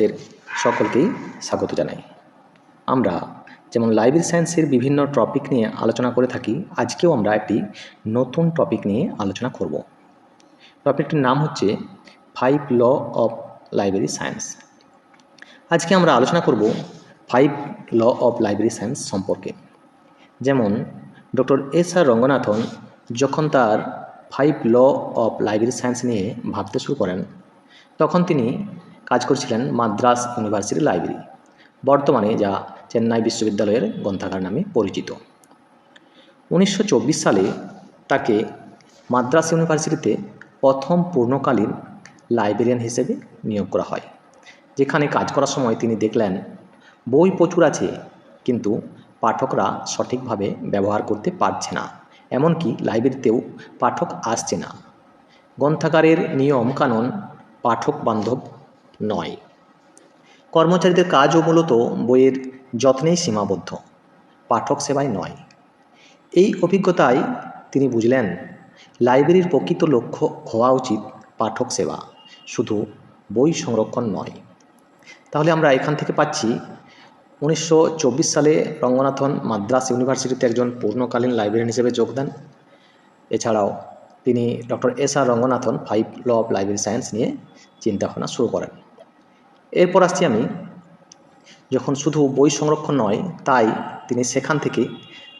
তোমাদের সকলকেই স্বাগত জানাই। আমরা যেমন লাইব্রেরি সায়েন্সের বিভিন্ন টপিক নিয়ে আলোচনা করে থাকি, আজকেও আমরা একটি নতুন টপিক নিয়ে আলোচনা করব। টপিকটির নাম হচ্ছে five law of library science আজকে আমরা আলোচনা করব five law of library science সম্পর্কে। যেমন ডক্টর এস আর রঙ্গনাথন যখন তার five law of library science নিয়ে ভাবতে শুরু করেন, তখন তিনি কাজ করছিলেন মাদ্রাস ইউনিভার্সিটি লাইব্রেরি, বর্তমানে যা চেন্নাই বিশ্ববিদ্যালয়ের গ্রন্থাগার নামে পরিচিত। উনিশশো চব্বিশ সালে তাকে মাদ্রাস ইউনিভার্সিটিতে প্রথম পূর্ণকালীন লাইব্রেরিয়ান হিসেবে নিয়োগ করা হয়, যেখানে কাজ করার সময় তিনি দেখলেন বই প্রচুর আছে, কিন্তু পাঠকরা সঠিকভাবে ব্যবহার করতে পারছে না, এমনকি লাইব্রেরিতেও পাঠক আসছে না। গ্রন্থাগারের নিয়ম কানুন পাঠক বান্ধব নয়। কর্মচারীদের কাজও মূলত বইয়ের যত্নেই সীমাবদ্ধ, পাঠক সেবায় নয়। এই অভিজ্ঞতায় তিনি বুঝলেন, লাইব্রেরির প্রকৃত লক্ষ্য হওয়া উচিত পাঠক সেবা, শুধু বই সংরক্ষণ নয়। তাহলে আমরা এখান থেকে পাচ্ছি, উনিশশো চব্বিশ সালে রঙ্গনাথন মাদ্রাস ইউনিভার্সিটিতে একজন পূর্ণকালীন লাইব্রেরিয়ান হিসেবে যোগ দেন এছাড়াও তিনি doctor S R Ranganathan, five law of library science নিয়ে চিন্তাভাবনা শুরু করেন। এরপর আসছি আমি যখন শুধু বই সংরক্ষণ নয়, তাই তিনি সেখান থেকে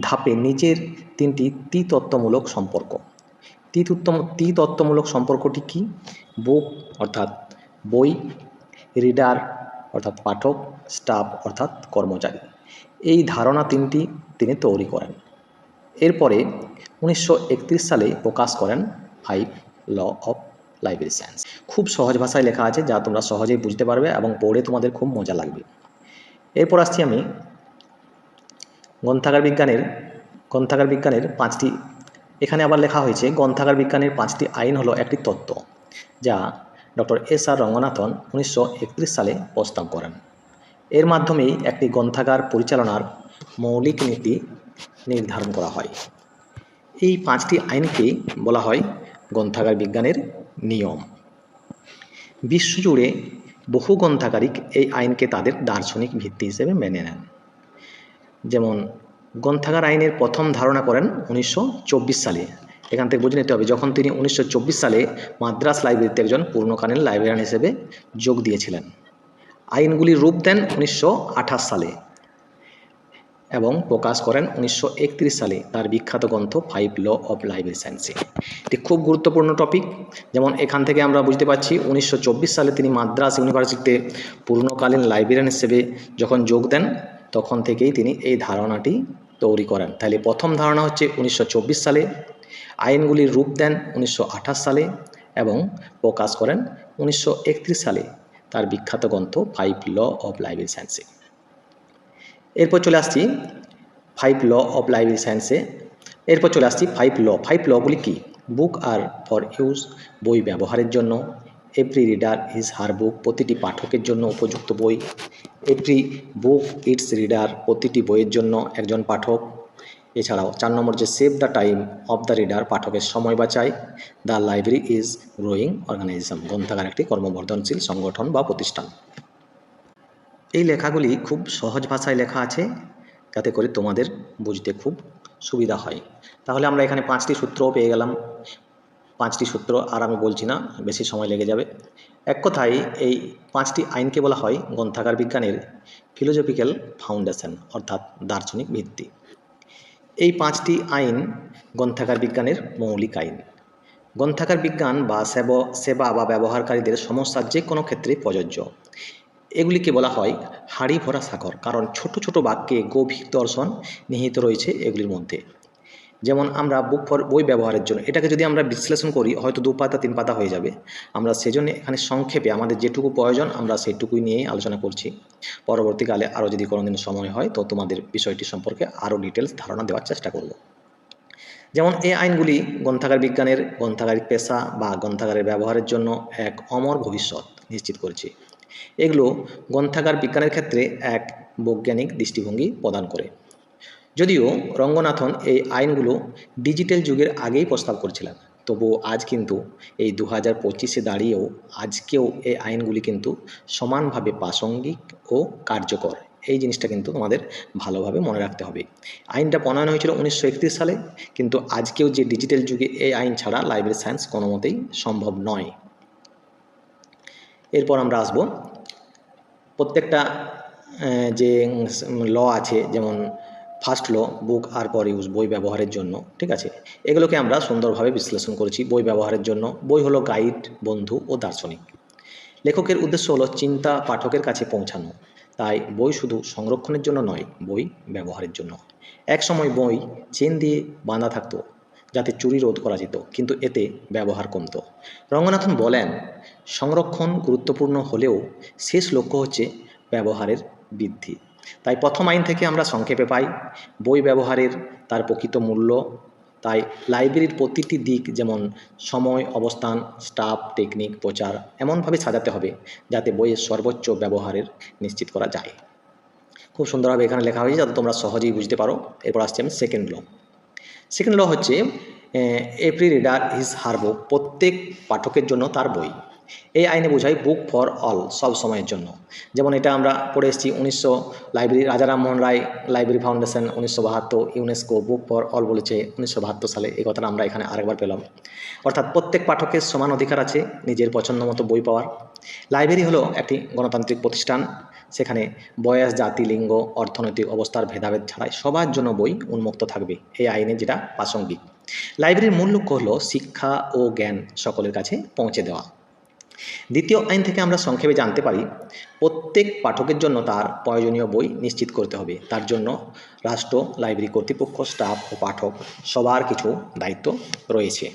ধাপে নিজের তিনটি তিতত্ত্বমূলক সম্পর্ক। তিতত্তম তিতত্ত্বমূলক সম্পর্কটি কি? বুক অর্থাৎ বই, রিডার অর্থাৎ পাঠক, স্টাফ অর্থাৎ কর্মচারী। এই ধারণা তিনটি তিনি তৈরি করেন। এরপরে উনিশশো একত্রিশ সালে প্রকাশ করেন five law of library science খুব সহজ ভাষায় লেখা আছে যা তোমরা সহজেই বুঝতে পারবে এবং পড়ে তোমাদের খুব মজা লাগবে। এরপর আসছি আমি গ্রন্থাগার বিজ্ঞানের গ্রন্থাগার বিজ্ঞানের পাঁচটি, এখানে আবার লেখা হয়েছে গ্রন্থাগার বিজ্ঞানের পাঁচটি আইন হলো একটি তত্ত্ব, যা ডক্টর এস আর রঙ্গনাথন উনিশশো একত্রিশ সালে প্রস্তাব করেন। এর মাধ্যমেই একটি গ্রন্থাগার পরিচালনার মৌলিক নীতি নির্ধারণ করা হয়। এই পাঁচটি আইনকে বলা হয় গ্রন্থাগার বিজ্ঞানের নিয়ম। বিশ্বজুড়ে বহু গ্রন্থাগারিক এই আইনকে তাদের দার্শনিক ভিত্তি হিসেবে মেনে নেন। যেমন, গ্রন্থাগার আইনের প্রথম ধারণা করেন উনিশশো চব্বিশ সালে। এখান থেকে বুঝে নিতে হবে, যখন তিনি উনিশশো চব্বিশ সালে মাদ্রাস লাইব্রেরিতে একজন পূর্ণকালীন লাইব্রেরিয়ান হিসেবে যোগ দিয়েছিলেন। আইনগুলি রূপ দেন উনিশশো আঠাশ সালে। এবং প্রকাশ করেন উনিশশো একত্রিশ সালে তার বিখ্যাত গ্রন্থ ফাইভ ল অফ লাইব্রেরি সায়েন্সে এটি খুব গুরুত্বপূর্ণ টপিক যেমন এখান থেকে আমরা বুঝতে পারছি, উনিশশো চব্বিশ সালে তিনি মাদ্রাস ইউনিভার্সিটিতে পূর্ণকালীন লাইব্রেরিয়ান হিসেবে যখন যোগ দেন, তখন থেকেই তিনি এই ধারণাটি তৈরি করেন। তাহলে প্রথম ধারণা হচ্ছে উনিশশো চব্বিশ সালে আইনগুলির রূপ দেন উনিশশো আঠাশ সালে এবং প্রকাশ করেন উনিশশো একত্রিশ সালে তার বিখ্যাত গ্রন্থ ফাইভ ল অফ লাইব্রেরি সায়েন্সে এরপর চলে আসছি ফাইভ ল অফ লাইব্রেরি সায়েন্সে এরপর চলে আসছি ফাইভ ল ফাইভ লগুলি কী? বুক আর ফর ইউজ বই ব্যবহারের জন্য। Every reader is her book প্রতিটি পাঠকের জন্য উপযুক্ত বই। এভরি বুক ইটস রিডার প্রতিটি বইয়ের জন্য একজন পাঠক। এছাড়াও চার নম্বর যে save the time of the reader পাঠকের সময় বাঁচায়। The library is growing organization গ্রন্থাগার একটি কর্মবর্ধনশীল সংগঠন বা প্রতিষ্ঠান। এই লেখাগুলি খুব সহজ ভাষায় লেখা আছে, যাতে করে তোমাদের বুঝতে খুব সুবিধা হয়। তাহলে আমরা এখানে পাঁচটি সূত্রও পেয়ে গেলাম। পাঁচটি সূত্র আর আমি বলছি না, বেশি সময় লেগে যাবে। এক কথায় এই পাঁচটি আইনকে বলা হয় গ্রন্থাগার বিজ্ঞানের ফিলোজফিক্যাল ফাউন্ডেশন, অর্থাৎ দার্শনিক ভিত্তি। এই পাঁচটি আইন গ্রন্থাগার বিজ্ঞানের মৌলিক আইন। গ্রন্থাগার বিজ্ঞান বা সেব, সেবা বা ব্যবহারকারীদের সমস্যার যে কোনো ক্ষেত্রে প্রযোজ্য। এগুলিকে বলা হয় হাড়ি ভরা সাগর, কারণ ছোট ছোট বাক্যে গভীর দর্শন নিহিত রয়েছে এগুলির মধ্যে। যেমন আমরা বুক ফর বই ব্যবহারের জন্য, এটাকে যদি আমরা বিশ্লেষণ করি, হয়তো দু পাতা, তিন পাতা হয়ে যাবে। আমরা সেজন্য এখানে সংক্ষেপে আমাদের যেটুকু প্রয়োজন, আমরা সেইটুকুই নিয়েই আলোচনা করছি। পরবর্তীকালে আরও যদি কোনো দিন সময় হয়, তো তোমাদের বিষয়টি সম্পর্কে আরও ডিটেলস ধারণা দেওয়ার চেষ্টা করব। যেমন, এই আইনগুলি গ্রন্থাগার বিজ্ঞানের গ্রন্থাগারিক পেশা বা গ্রন্থাগারের ব্যবহারের জন্য এক অমর ভবিষ্যৎ নিশ্চিত করেছে। এগুলো গ্রন্থাগার বিজ্ঞানের ক্ষেত্রে এক বৈজ্ঞানিক দৃষ্টিভঙ্গি প্রদান করে। যদিও রঙ্গনাথন এই আইনগুলো ডিজিটাল যুগের আগেই প্রস্তাব করেছিলেন, তবুও আজ কিন্তু এই দু হাজার পঁচিশে দাঁড়িয়েও আজকেও এই আইনগুলি কিন্তু সমানভাবে প্রাসঙ্গিক ও কার্যকর। এই জিনিসটা কিন্তু তোমাদের ভালোভাবে মনে রাখতে হবে। আইনটা প্রণয়ন হয়েছিল উনিশশো একত্রিশ সালে, কিন্তু আজকেও যে ডিজিটাল যুগে এই আইন ছাড়া লাইব্রেরি সায়েন্স কোনো মতেই সম্ভব নয়। এরপর আমরা আসব। প্রত্যেকটা যে ল আছে, যেমন ফার্স্ট ল বুক আর পর ইউজ বই ব্যবহারের জন্য, ঠিক আছে? এগুলোকে আমরা সুন্দরভাবে বিশ্লেষণ করেছি বই ব্যবহারের জন্য। বই হলো গাইড বন্ধু ও দার্শনিক। লেখকের উদ্দেশ্য হলো চিন্তা পাঠকের কাছে পৌঁছানো। তাই বই শুধু সংরক্ষণের জন্য নয়, বই ব্যবহারের জন্য। এক সময় বই চেন দিয়ে বাঁধা থাকতো। যাতে চুরি রোধ করা যেত, কিন্তু এতে ব্যবহার কমতো। রঙ্গনাথন বলেন, সংরক্ষণ গুরুত্বপূর্ণ হলেও শেষ লক্ষ্য হচ্ছে ব্যবহারের বৃদ্ধি। তাই প্রথম আইন থেকে আমরা সংক্ষেপে পাই, বই ব্যবহারের তার প্রকৃত মূল্য, তাই লাইব্রেরির প্রতিটি দিক যেমন সময়, অবস্থান, স্টাফ, টেকনিক, প্রচার এমনভাবে সাজাতে হবে যাতে বইয়ের সর্বোচ্চ ব্যবহারের নিশ্চিত করা যায়। খুব সুন্দরভাবে এখানে লেখা হয়েছে, যাতে তোমরা সহজেই বুঝতে পারো। এরপর আসছে আমি সেকেন্ড ল সেকেন্ড ল হচ্ছে every reader is her book প্রত্যেক পাঠকের জন্য তার বই। এই আইনে বোঝায় বুক ফর অল সব সময়ের জন্য। যেমন এটা আমরা পড়ে এসেছি উনিশশো লাইব্রেরি রাজা রামমোহন রায় লাইব্রেরি ফাউন্ডেশন উনিশশো বাহাত্তর ইউনেস্কো বুক ফর অল বলেছে উনিশশো বাহাত্তর সালে। এই কথাটা আমরা এখানে আরেকবার পেলাম। অর্থাৎ প্রত্যেক পাঠকের সমান অধিকার আছে নিজের পছন্দ মতো বই পাওয়ার। লাইব্রেরি হলো একটি গণতান্ত্রিক প্রতিষ্ঠান। সেখানে বয়স, জাতি, লিঙ্গ, অর্থনৈতিক অবস্থার ভেদাভেদ ছাড়াই সবার জন্য বই উন্মুক্ত থাকবে। এই আইনে যেটা প্রাসঙ্গিক। লাইব্রেরির মূল লক্ষ্য হলো শিক্ষা ও জ্ঞান সকলের কাছে পৌঁছে দেওয়া। দ্বিতীয় আইন থেকে আমরা সংক্ষেপে জানতে পারি, প্রত্যেক পাঠকের জন্য তার প্রয়োজনীয় বই নিশ্চিত করতে হবে। তার জন্য রাষ্ট্র, লাইব্রেরি কর্তৃপক্ষ, স্টাফ ও পাঠক সবার কিছু দায়িত্ব রয়েছে।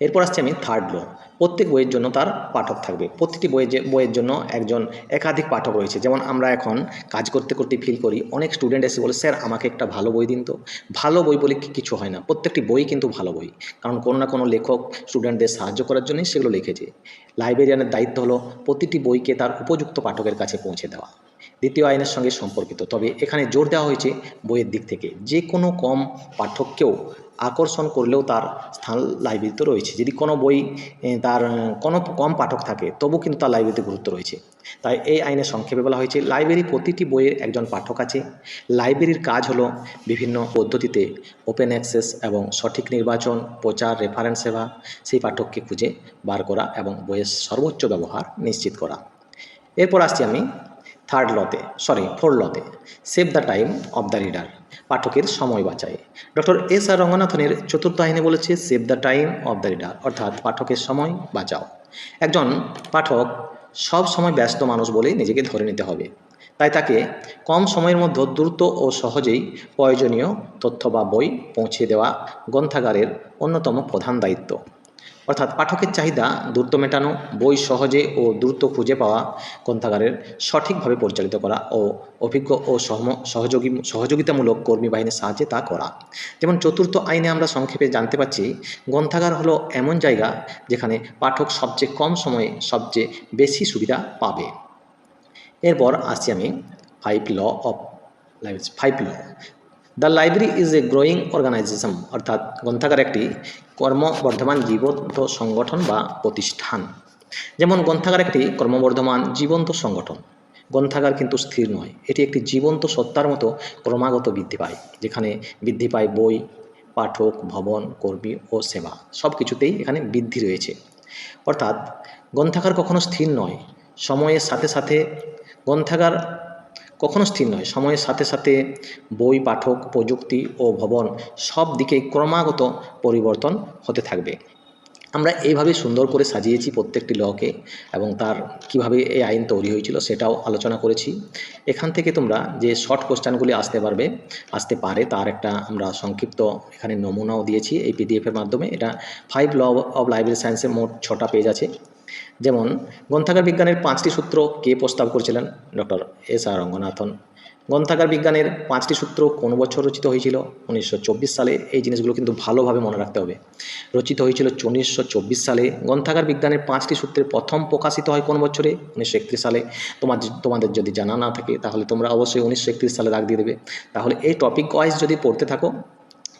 এরপর আসছে আমি থার্ড ল প্রত্যেক বইয়ের জন্য তার পাঠক থাকবে। প্রতিটি বইয়ের যে, বইয়ের জন্য একজন একাধিক পাঠক রয়েছে। যেমন আমরা এখন কাজ করতে করতে ফিল করি, অনেক স্টুডেন্ট এসে বলে, স্যার, আমাকে একটা ভালো বই দিন তো। ভালো বই বলে কিছু হয় না। প্রত্যেকটি বই কিন্তু ভালো বই। কারণ কোনো না কোনো লেখক স্টুডেন্টদের সাহায্য করার জন্যই সেগুলো লিখেছে। লাইব্রেরিয়ানের দায়িত্ব হলো প্রতিটি বইকে তার উপযুক্ত পাঠকের কাছে পৌঁছে দেওয়া। দ্বিতীয় আইনের সঙ্গে সম্পর্কিত। তবে এখানে জোর দেওয়া হয়েছে বইয়ের দিক থেকে। যে কোনো কম পাঠককেও আকর্ষণ করলেও তার স্থান লাইব্রেরিতে রয়েছে। যদি কোনো বই তার কোনো কম পাঠক থাকে, তবু কিন্তু তার লাইব্রেরিতে গুরুত্ব রয়েছে। তাই এই আইনে সংক্ষেপে বলা হয়েছে, লাইব্রেরি প্রতিটি বইয়ের একজন পাঠক আছে। লাইব্রেরির কাজ হলো বিভিন্ন পদ্ধতিতে ওপেন অ্যাক্সেস এবং সঠিক নির্বাচন, প্রচার রেফারেন্স সেবা, সেই পাঠককে খুঁজে বার করা এবং বইয়ের সর্বোচ্চ ব্যবহার নিশ্চিত করা। এরপর আসছি আমি থার্ড লতে sorry four লতে save the time of the reader পাঠকের সময় বাঁচায়। ডক্টর এস আর রঙ্গনাথনের চতুর্থ আইনে বলেছে save the time of the reader অর্থাৎ পাঠকের সময় বাঁচাও। একজন পাঠক সব সময় ব্যস্ত মানুষ বলে নিজেকে ধরে নিতে হবে। তাই তাকে কম সময়ের মধ্যে দ্রুত ও সহজেই প্রয়োজনীয় তথ্য বা বই পৌঁছে দেওয়া গ্রন্থাগারের অন্যতম প্রধান দায়িত্ব। অর্থাৎ পাঠকের চাহিদা দ্রুত মেটানো, বই সহজে ও দ্রুত খুঁজে পাওয়া, গ্রন্থাগারের সঠিকভাবে পরিচালিত করা ও অভিজ্ঞ ও সহযোগী, সহযোগিতামূলক কর্মী বাহিনীর সাহায্যে তা করা। যেমন চতুর্থ আইনে আমরা সংক্ষেপে জানতে পারছি, গ্রন্থাগার হলো এমন জায়গা যেখানে পাঠক সবচেয়ে কম সময়ে সবচেয়ে বেশি সুবিধা পাবে। এরপর আসছি আমি five law of five law the library is a growing organization অর্থাৎ গ্রন্থাগার একটি কর্মবর্ধমান জীবন্ত সংগঠন বা প্রতিষ্ঠান। যেমন গ্রন্থাগার একটি কর্মবর্ধমান জীবন্ত সংগঠন। গ্রন্থাগার কিন্তু স্থির নয়, এটি একটি জীবন্ত সত্তার মতো ক্রমাগত বৃদ্ধি পায়, যেখানে বৃদ্ধি পায় বই, পাঠক, ভবন, কর্মী ও সেবা সব কিছুতেই এখানে বৃদ্ধি রয়েছে। অর্থাৎ গ্রন্থাগার কখনো স্থির নয়, সময়ের সাথে সাথে গ্রন্থাগার কখনো স্থির নয়। সময়ের সাথে সাথে বই, পাঠক, প্রযুক্তি ও ভবন সব দিকে ক্রমাগত পরিবর্তন হতে থাকবে। আমরা এইভাবে সুন্দর করে সাজিয়েছি প্রত্যেকটি লকে এবং তার কীভাবে এই আইন তৈরি হয়েছিল সেটাও আলোচনা করেছি। এখান থেকে তোমরা যে শর্ট কোশ্চেনগুলি আসতে পারবে, আসতে পারে তার একটা আমরা সংক্ষিপ্ত এখানে নমুনাও দিয়েছি এই পিডিএফের মাধ্যমে। এটা ফাইভ ল অব লাইব্রেরি সায়েন্সের মোট ছটা পেজ আছে। যেমন গ্রন্থাগার বিজ্ঞানের পাঁচটি সূত্র কে প্রস্তাব করেছিলেন? Doctor S R Ranganathan. গ্রন্থাগার বিজ্ঞানের পাঁচটি সূত্র কোন বছর রচিত হয়েছিল? উনিশশো চব্বিশ সালে। এই জিনিসগুলো কিন্তু ভালোভাবে মনে রাখতে হবে। রচিত হয়েছিল উনিশশো চব্বিশ সালে। গ্রন্থাগার বিজ্ঞানের পাঁচটি সূত্রের প্রথম প্রকাশিত হয় কোন বছরে? উনিশশো একত্রিশ সালে। তোমার তোমাদের যদি জানা না থাকে, তাহলে তোমরা অবশ্যই উনিশশো একত্রিশ সালে দাগ দিয়ে দেবে। তাহলে এই টপিক ওয়াইজ যদি পড়তে থাকো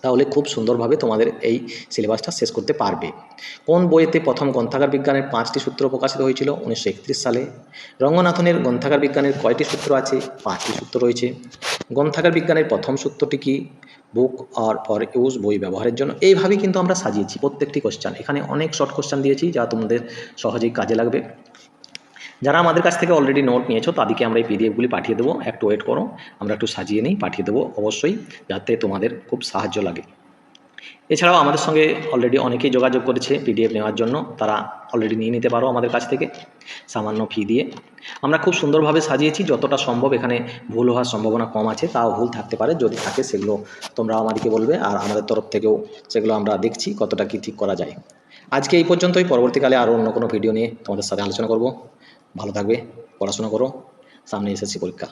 তাহলে খুব সুন্দরভাবে তোমাদের এই সিলেবাসটা শেষ করতে পারবে। কোন বইতে প্রথম গ্রন্থাগার বিজ্ঞানের পাঁচটি সূত্র প্রকাশিত হয়েছিল? উনিশশো একত্রিশ সালে। রঙ্গনাথনের গ্রন্থাগার বিজ্ঞানের কয়টি সূত্র আছে? পাঁচটি সূত্র রয়েছে। গ্রন্থাগার বিজ্ঞানের প্রথম সূত্রটি কি? বুক আর ফর ইউজ বই ব্যবহারের জন্য। এইভাবেই কিন্তু আমরা সাজিয়েছি প্রত্যেকটি কোশ্চান এখানে অনেক শর্ট কোশ্চান দিয়েছি যা তোমাদের সহজেই কাজে লাগবে। যারা আমাদের কাছ থেকে অলরেডি নোট নিয়েছো, তাদেরকে আমরা এই পিডিএফগুলি পাঠিয়ে দেবো। একটু ওয়েট করো, আমরা একটু সাজিয়ে নিই, পাঠিয়ে দেবো অবশ্যই, যাতে তোমাদের খুব সাহায্য লাগে। এছাড়াও আমাদের সঙ্গে অলরেডি অনেকেই যোগাযোগ করেছে পিডিএফ নেওয়ার জন্য, তারা অলরেডি নিয়ে নিতে পারো আমাদের কাছ থেকে, সামান্য ফি দিয়ে। আমরা খুব সুন্দরভাবে সাজিয়েছি, যতটা সম্ভব এখানে ভুল হওয়ার সম্ভাবনা কম আছে, তাও ভুল থাকতে পারে, যদি থাকে সেগুলো তোমরা আমাদেরকে বলবে, আর আমাদের তরফ থেকেও সেগুলো আমরা দেখছি কতটা কী ঠিক করা যায়। আজকে এই পর্যন্তই, পরবর্তীকালে আরও অন্য কোনো ভিডিও নিয়ে তোমাদের সাথে আলোচনা করব। ভালো থাকবে পড়াশোনা করো সামনে এসেছি পরীক্ষা।